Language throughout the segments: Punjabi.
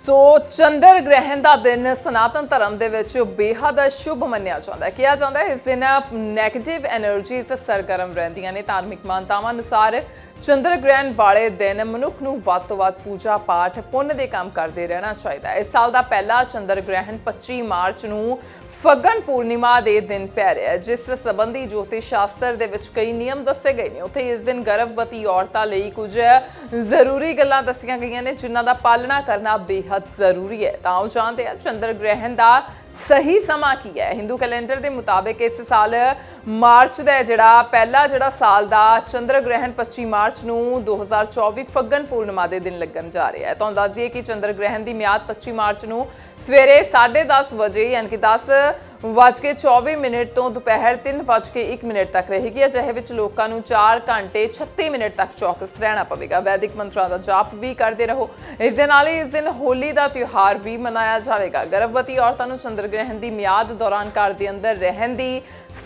ਸੋ ਚੰਦਰ ਗ੍ਰਹਿਣ ਦਾ ਦਿਨ ਸਨਾਤਨ ਧਰਮ ਦੇ ਵਿੱਚ ਬੇਹੱਦ ਸ਼ੁਭ ਮੰਨਿਆ ਜਾਂਦਾ ਹੈ। ਕਿਹਾ ਜਾਂਦਾ ਹੈ, ਇਸ ਦਿਨ ਨੈਗੇਟਿਵ એનર્ਜੀਜ਼ ਸਰਗਰਮ ਰਹਿੰਦੀਆਂ ਨੇ। ਧਾਰਮਿਕ ਮਾਨਤਾਵਾਂ ਅਨੁਸਾਰ ਚੰਦਰ ਗ੍ਰਹਿਣ ਵਾਲੇ ਦਿਨ ਮਨੁੱਖ ਨੂੰ ਵੱਧ ਤੋਂ ਵੱਧ ਪੂਜਾ ਪਾਠ, ਪੁੰਨ ਦੇ ਕੰਮ ਕਰਦੇ ਰਹਿਣਾ ਚਾਹੀਦਾ ਹੈ। ਇਸ ਸਾਲ ਦਾ ਪਹਿਲਾ ਚੰਦਰ ਗ੍ਰਹਿਣ 25 ਮਾਰਚ ਨੂੰ ਫੱਗਣ ਪੂਰਨਿਮਾ ਦੇ ਦਿਨ ਪੈ ਰਿਹਾ ਹੈ, ਜਿਸ ਸੰਬੰਧੀ ਜੋਤਿਸ਼ ਸ਼ਾਸਤਰ ਦੇ ਵਿੱਚ ਕਈ ਨਿਯਮ ਦੱਸੇ ਗਏ ਨੇ। ਉੱਥੇ ਇਸ ਦਿਨ ਗਰਭਵਤੀ ਔਰਤਾਂ ਲਈ ਕੁਝ ਜ਼ਰੂਰੀ ਗੱਲਾਂ ਦੱਸੀਆਂ ਗਈਆਂ ਨੇ, ਜਿਨ੍ਹਾਂ ਦਾ ਪਾਲਣਾ ਕਰਨਾ ਬੇहद ਜ਼ਰੂਰੀ ਹੈ। ਤਾਂ ਉਹ ਜਾਣਦੇ ਆ ਚੰਦਰ ਗ੍ਰਹਿਣ ਦਾ ਸਹੀ ਸਮਾਂ ਕੀ ਹੈ? ਹਿੰਦੂ ਕੈਲੰਡਰ ਦੇ ਮੁਤਾਬਕ ਇਸ ਸਾਲ ਮਾਰਚ ਦਾ ਜਿਹੜਾ ਪਹਿਲਾ ਜਿਹੜਾ ਸਾਲ ਦਾ ਚੰਦਰ ਗ੍ਰਹਿਣ 25 ਮਾਰਚ ਨੂੰ 2024 ਫੱਗਣ ਪੂਰਨਿਮਾ ਦੇ ਦਿਨ ਲੱਗਣ ਜਾ ਰਿਹਾ ਹੈ। ਤੁਹਾਨੂੰ ਦੱਸ ਦਈਏ ਕਿ ਚੰਦਰ ਗ੍ਰਹਿਣ ਦੀ ਮਿਆਦ 25 ਮਾਰਚ ਨੂੰ ਸਵੇਰੇ 10:30 ਵਜੇ ਯਾਨੀ ਕਿ 10 ਵਜਕੇ 24 ਮਿੰਟ ਤੋਂ ਦੁਪਹਿਰ 3:01 ਮਿੰਟ ਤੱਕ ਰਹੇਗੀ। ਅਜਿਹੇ ਵਿੱਚ ਲੋਕਾਂ ਨੂੰ 4 ਘੰਟੇ 36 ਮਿੰਟ ਤੱਕ ਚੌਕਸ ਰਹਿਣਾ ਪਵੇਗਾ। ਵੈਦਿਕ ਮੰਤਰਾਂ ਦਾ ਜਾਪ ਵੀ ਕਰਦੇ ਰਹੋ। ਇਸ ਦੇ ਨਾਲ ਹੀ ਇਸ ਦਿਨ ਹੋਲੀ ਦਾ ਤਿਉਹਾਰ ਵੀ ਮਨਾਇਆ ਜਾਵੇਗਾ। ਗਰਭਵਤੀ ਔਰਤਾਂ ਨੂੰ ਚੰਦਰ ਗ੍ਰਹਿਣ ਦੀ ਮਿਆਦ ਦੌਰਾਨ ਘਰ ਦੇ ਅੰਦਰ ਰਹਿਣ ਦੀ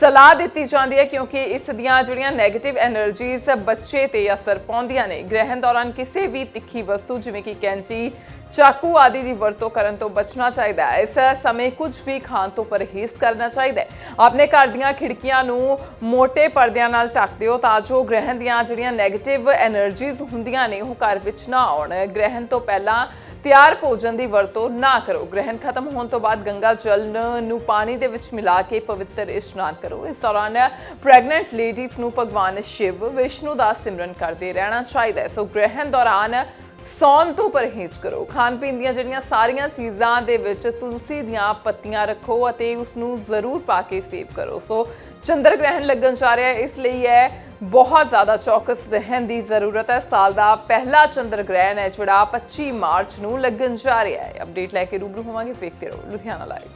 ਸਲਾਹ ਦਿੱਤੀ ਜਾਂਦੀ ਹੈ, ਕਿਉਂਕਿ ਇਸ ਦੀਆਂ ਜਿਹੜੀਆਂ ਨੈਗੇਟਿਵ એનર્ਜੀਜ਼ ਬੱਚੇ ਤੇ ਅਸਰ ਪਾਉਂਦੀਆਂ ਨੇ। ਗ੍ਰਹਿਣ ਦੌਰਾਨ ਕਿਸੇ ਵੀ ਤਿੱਖੀ ਵਸਤੂ, ਜਿਵੇਂ ਕਿ ਕੈਂਚੀ, ਚਾਕੂ ਆਦਿ ਦੀ ਵਰਤੋਂ ਕਰਨ ਤੋਂ ਬਚਣਾ ਚਾਹੀਦਾ ਹੈ। ਇਸ ਸਮੇਂ ਕੁਝ ਵੀ ਖਾਣ ਤੋਂ ਪਰਹੇਜ਼ ਪਰਹੇਜ਼ ਕਰਨਾ ਚਾਹੀਦਾ ਹੈ। ਆਪਣੇ ਘਰ ਦੀਆਂ ਖਿੜਕੀਆਂ ਨੂੰ ਮੋٹے ਪਰਦਿਆਂ ਨਾਲ ਢੱਕ ਦਿਓ ਤਾਂ ਜੋ ਗ੍ਰਹਿਣ ਦੀਆਂ ਜਿਹੜੀਆਂ 네ਗੇਟਿਵ એનર્ਜੀਜ਼ ਹੁੰਦੀਆਂ ਨੇ, ਉਹ ਘਰ ਵਿੱਚ ਨਾ ਆਉਣ। ਗ੍ਰਹਿਣ ਤੋਂ ਪਹਿਲਾਂ ਤਿਆਰ ਭੋਜਨ ਦੀ ਵਰਤੋਂ ਨਾ ਕਰੋ। ਗ੍ਰਹਿਣ ਖਤਮ ਹੋਣ ਤੋਂ ਬਾਅਦ ਗੰਗਾ ਜਲ ਨੂੰ ਪਾਣੀ ਦੇ ਵਿੱਚ ਮਿਲਾ ਕੇ ਪਵਿੱਤਰ ਇਸ਼ਨਾਨ ਕਰੋ। ਇਸ ਦੌਰਾਨ ਪ੍ਰੈਗਨੈਂਟ ਲੇਡੀਜ਼ ਨੂੰ ਭਗਵਾਨ ਸ਼ਿਵ, ਵਿਸ਼ਨੂੰ ਦਾ ਸਿਮਰਨ ਕਰਦੇ ਰਹਿਣਾ ਚਾਹੀਦਾ ਹੈ। ਸੋ ਗ੍ਰਹਿਣ ਦੌਰਾਨ ਸੌਣ ਤੋਂ ਪਰਹੇਜ਼ ਕਰੋ। ਖਾਣ ਪੀਣ ਦੀਆਂ ਜਿਹੜੀਆਂ ਸਾਰੀਆਂ ਚੀਜ਼ਾਂ ਦੇ ਵਿੱਚ ਤੁਲਸੀ ਦੀਆਂ ਪੱਤੀਆਂ ਰੱਖੋ ਅਤੇ ਉਸ ਨੂੰ ਜ਼ਰੂਰ ਪਾ ਕੇ ਸੇਵ ਕਰੋ। ਸੋ ਚੰਦਰ ਗ੍ਰਹਿਣ ਲੱਗਣ ਜਾ ਰਿਹਾ ਹੈ, ਇਸ ਲਈ ਇਹ ਬਹੁਤ ਜ਼ਿਆਦਾ ਚੌਕਸ ਰਹਿਣ ਦੀ ਜ਼ਰੂਰਤ ਹੈ। ਸਾਲ ਦਾ ਪਹਿਲਾ ਚੰਦਰ ਗ੍ਰਹਿਣ ਹੈ, ਜਿਹੜਾ 25 ਮਾਰਚ ਨੂੰ ਲੱਗਣ ਜਾ ਰਿਹਾ ਹੈ। ਅਪਡੇਟ ਲੈ ਕੇ ਰੂਬਰੂ ਹੋਵਾਂਗੇ, ਵੇਖਦੇ ਰਹੋ ਲੁਧਿਆਣਾ ਲਾਈਵ।